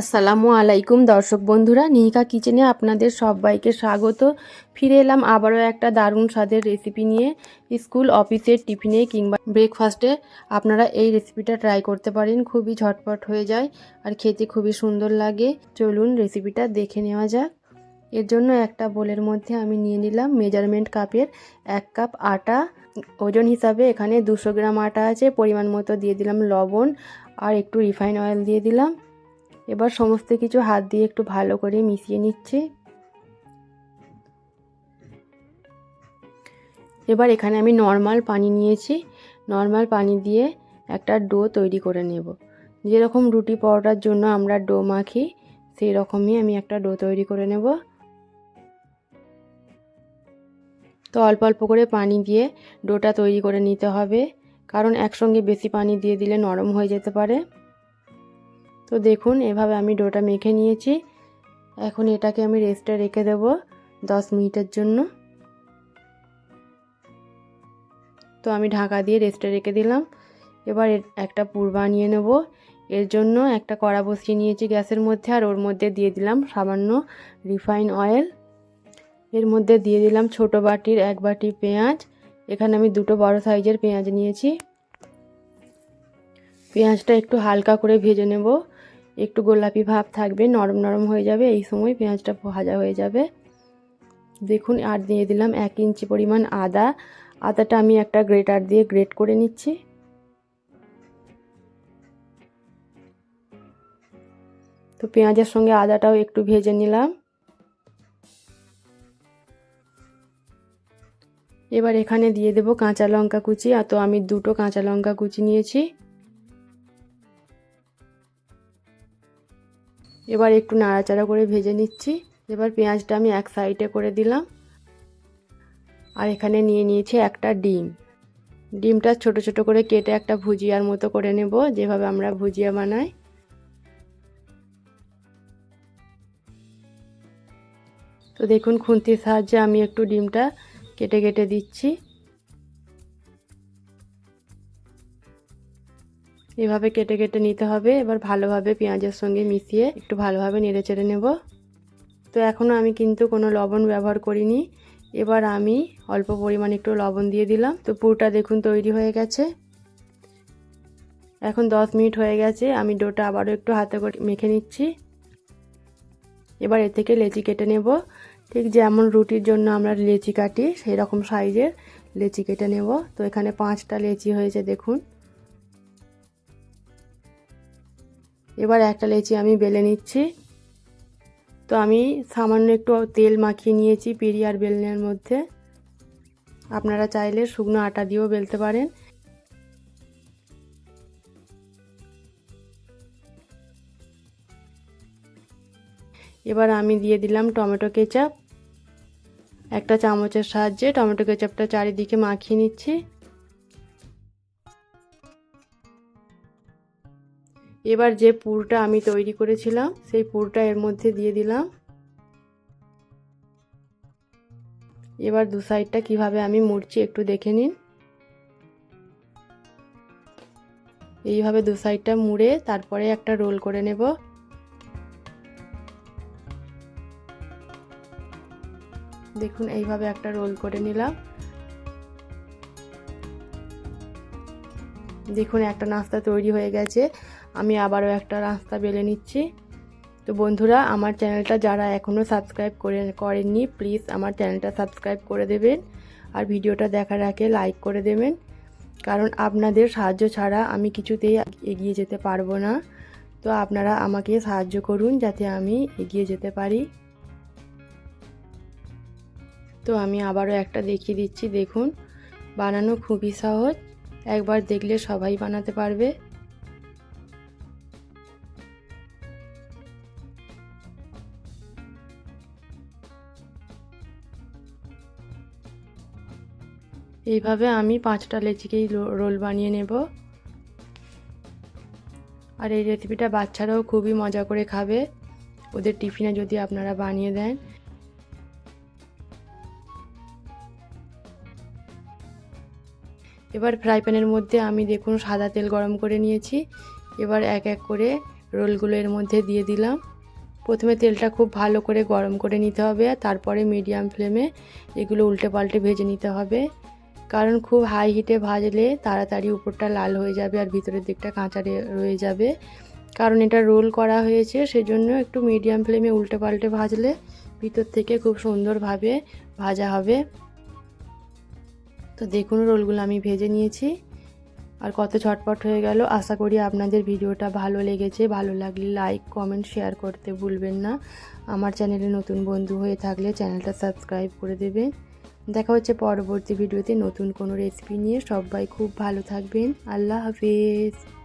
আসসালামু আলাইকুম দর্শক বন্ধুরা, নিহিকা কিচেনে আপনাদের সবাইকে স্বাগত। ফিরে এলাম আবারও একটা দারুণ স্বাদের রেসিপি নিয়ে, স্কুল অফিসের টিফিনে কিংবা ব্রেকফাস্টে আপনারা এই রেসিপিটা ট্রাই করতে পারেন, খুবই ঝটপট হয়ে যায় আর খেতে খুবই সুন্দর লাগে। চলুন রেসিপিটা দেখে নেওয়া যাক। এর জন্য একটা বোলের মধ্যে আমি নিয়ে নিলাম মেজারমেন্ট কাপের এক কাপ আটা। ওজন হিসাবে এখানে দুশো গ্রাম আটা আছে, পরিমাণ মতো দিয়ে দিলাম লবণ আর একটু রিফাইন অয়েল দিয়ে দিলাম। এবার সমস্ত কিছু হাত দিয়ে একটু ভালো করে মিশিয়ে নিচ্ছি। এবার এখানে আমি নর্মাল পানি নিয়েছি। নর্মাল পানি দিয়ে একটা ডো তৈরি করে নেব। যেরকম রুটি পরোটার জন্য আমরা ডো মাখি সেই রকমই আমি একটা ডো তৈরি করে নেব। তো অল্প অল্প করে পানি দিয়ে ডোটা তৈরি করে নিতে হবে, কারণ একসঙ্গে বেশি পানি দিয়ে দিলে নরম হয়ে যেতে পারে। তো দেখুন, এভাবে আমি ডোটা মেখে নিয়েছি। এখন এটাকে আমি রেস্টে রেখে দেব দশ মিনিটের জন্য। তো আমি ঢাকা দিয়ে রেস্টে রেখে দিলাম। এবার একটা পুর বানিয়ে নেব। এর জন্য একটা কড়া বসিয়ে নিয়েছি গ্যাসের মধ্যে আর ওর মধ্যে দিয়ে দিলাম সামান্য রিফাইন অয়েল এর মধ্যে দিয়ে দিলাম ছোট বাটির এক বাটি পেঁয়াজ। এখানে আমি দুটো বড় সাইজের পেঁয়াজ নিয়েছি। পেঁয়াজটা একটু হালকা করে ভেজে নেব। একটু গোলাপি ভাব থাকবে, নরম নরম হয়ে যাবে, এই সময় পেঁয়াজটা ভাজা হয়ে যাবে। দেখুন, আর দিয়ে দিলাম এক ইঞ্চি পরিমাণ আদা। আদাটা আমি একটা গ্রেটার দিয়ে গ্রেট করে নিচ্ছি। তো পেঁয়াজের সঙ্গে আদাটাও একটু ভেজে নিলাম। এবার এখানে দিয়ে দেব কাঁচা লঙ্কা কুচি। আর তো আমি দুটো কাঁচা লঙ্কা কুচি নিয়েছি। এবার একটু নাড়াচাড়া করে ভেজে নিচ্ছি। এবার পেঁয়াজটা আমি এক সাইডে করে দিলাম। আর এখানে নিয়ে নিয়েছি একটা ডিম। ডিমটা ছোট ছোট করে কেটে একটা ভুজিয়ার মতো করে নেব, যেভাবে আমরা ভুজিয়া বানাই। তো দেখুন, খুন্তির সাহায্যে আমি একটু ডিমটা কেটে কেটে দিচ্ছি। এভাবে কেটে কেটে নিতে হবে। এবার ভালোভাবে পেঁয়াজের সঙ্গে মিশিয়ে একটু ভালোভাবে নেড়ে চেড়ে নেব। তো এখনও আমি কিন্তু কোনো লবণ ব্যবহার করিনি। এবার আমি অল্প পরিমাণ একটু লবণ দিয়ে দিলাম। তো পুরটা দেখুন তৈরি হয়ে গেছে। এখন দশ মিনিট হয়ে গেছে। আমি ডোটা আবারও একটু হাতে করে মেখে নিচ্ছি। এবার এ থেকে লেচি কেটে নেব। ঠিক যেমন রুটির জন্য আমরা লেচি কাটি সেই রকম সাইজের লেচি কেটে নেব। তো এখানে পাঁচটা লেচি হয়েছে দেখুন। এবার একটা লেচি আমি বেলে নিচ্ছি। তো আমি সামান্য একটু তেল মাখিয়ে নিয়েছি পিড়ি আর বেলনের মধ্যে। আপনারা চাইলে শুকনো আটা দিয়েও বেলতে পারেন। এবার আমি দিয়ে দিলাম টমেটো কেচাপ। একটা চামচের সাহায্যে টমেটো কেচাপটা চারিদিকে মাখিয়ে নিচ্ছি। এবার যে পুরটা আমি তৈরি করেছিলাম, সেই পুরটা এর মধ্যে দিয়ে দিলাম। এবার দু সাইডটা কীভাবে আমি মুড়ছি একটু দেখে নিন। এইভাবে দু সাইডটা মুড়ে তারপরে একটা রোল করে নেব। দেখুন, এইভাবে একটা রোল করে নিলাম। দেখুন, একটা নাস্তা তৈরি হয়ে গেছে। আমি আবারও একটা রাস্তা বেলে নিচ্ছি। তো বন্ধুরা, আমার চ্যানেলটা যারা এখনও সাবস্ক্রাইব করে করেননি, প্লিজ আমার চ্যানেলটা সাবস্ক্রাইব করে দেবেন আর ভিডিওটা দেখার আগে লাইক করে দেবেন। কারণ আপনাদের সাহায্য ছাড়া আমি কিছুতেই এগিয়ে যেতে পারব না। তো আপনারা আমাকে সাহায্য করুন যাতে আমি এগিয়ে যেতে পারি। তো আমি আবারও একটা দেখিয়ে দিচ্ছি, দেখুন। বানানো খুবই সহজ। একবার দেখলে সবাই বানাতে পারবে। এইভাবে আমি পাঁচটা লেচিকেই রোল বানিয়ে নেব। আর এই রেসিপিটা বাচ্চারাও খুবই মজা করে খাবে। ওদের টিফিনে যদি আপনারা বানিয়ে দেন। এবার ফ্রাই প্যানের মধ্যে আমি দেখুন সাদা তেল গরম করে নিয়েছি। এবার এক এক করে রোলগুলো এর মধ্যে দিয়ে দিলাম। প্রথমে তেলটা খুব ভালো করে গরম করে নিতে হবে। তারপরে মিডিয়াম ফ্লেমে এগুলো উল্টে পাল্টে ভেজে নিতে হবে। কারণ খুব হাই হিটে ভাজলে তাড়াতাড়ি উপরটা লাল হয়ে যাবে আর ভিতরের দিকটা কাঁচা রয়ে যাবে। কারণ এটা রোল করা হয়েছে, সেজন্য একটু মিডিয়াম ফ্লেমে উল্টে পাল্টে ভাজলে ভিতর থেকে খুব সুন্দরভাবে ভাজা হবে। তো দেখুন রোলগুলো আমি ভেজে নিয়েছি। আর কত ঝটপট হয়ে গেল। আশা করি আপনাদের ভিডিওটা ভালো লেগেছে। ভালো লাগলে লাইক কমেন্ট শেয়ার করতে ভুলবেন না। আমার চ্যানেলে নতুন বন্ধু হয়ে থাকলে চ্যানেলটা সাবস্ক্রাইব করে দেবেন। দেখা হচ্ছে পরবর্তী ভিডিওতে নতুন কোনো রেসিপি নিয়ে। সবাই খুব ভালো থাকবেন। আল্লাহ হাফিজ।